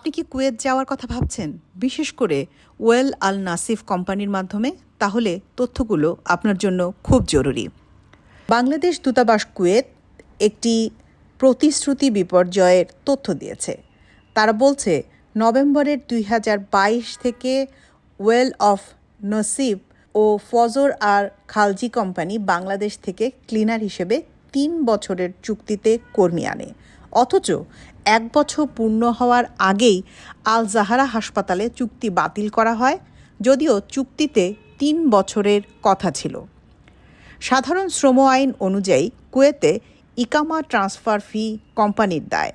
আপনি কি কুয়েত যাওয়ার কথা ভাবছেন? বিশেষ করে ওয়েল আল নাসিফ কোম্পানির মাধ্যমে? তাহলে তথ্যগুলো আপনার জন্য খুব জরুরি। বাংলাদেশ দূতাবাস কুয়েত একটি প্রতিশ্রুতি বিপর্যয়ের তথ্য দিয়েছে। তারা বলছে, নভেম্বরের দুই হাজার বাইশ থেকে ওয়েল অফ নসিব ও ফজর আর খালজি কোম্পানি বাংলাদেশ থেকে ক্লিনার হিসেবে তিন বছরের চুক্তিতে কর্মী আনে। অথচ এক বছর পূর্ণ হওয়ার আগেই আল জাহারা হাসপাতালে চুক্তি বাতিল করা হয়, যদিও চুক্তিতে তিন বছরের কথা ছিল। সাধারণ শ্রম আইন অনুযায়ী কুয়েতে ইকামা ট্রান্সফার ফি কোম্পানির দায়,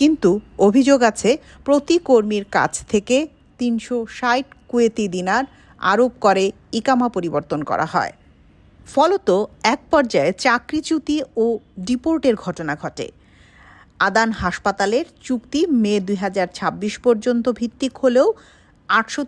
কিন্তু অভিযোগ আছে প্রতি কর্মীর কাছ থেকে তিনশো ষাট কুয়েতি দিনার আরোপ করে ইকামা পরিবর্তন করা হয়। ফলত এক পর্যায়ে চাকরিচ্যুতি ও ডিপোর্টের ঘটনা ঘটে। আদান হাসপাতালের চুক্তি মে দু হাজার ছাব্বিশ পর্যন্ত ভিত্তিক হলেও আটশো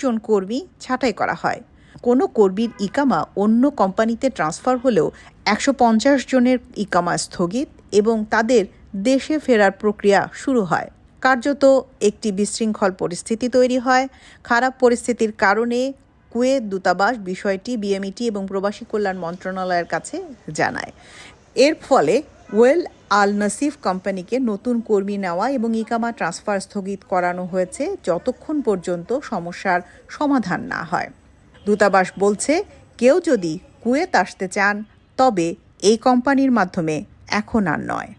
জন কর্মী ছাঁটাই করা হয়। কোনো কর্মীর ইকামা অন্য কোম্পানিতে ট্রান্সফার হলেও একশো পঞ্চাশ জনের ইকামা স্থগিত এবং তাদের দেশে ফেরার প্রক্রিয়া শুরু হয়। কার্যত একটি বিশৃঙ্খল পরিস্থিতি তৈরি হয়। খারাপ পরিস্থিতির কারণে কুয়েত দূতাবাস বিষয়টি বিএমইটি এবং প্রবাসী কল্যাণ মন্ত্রণালয়ের কাছে জানায়। এর ফলে ওয়েল আল নাসিফ কোম্পানিকে নতুন কর্মী নেওয়া এবং ইকামা ট্রান্সফার স্থগিত করানো হয়েছে যতক্ষণ পর্যন্ত সমস্যার সমাধান না হয়। দূতাবাস বলছে, কেউ যদি কুয়েত আসতে চান, তবে এই কোম্পানির মাধ্যমে এখন আর নয়।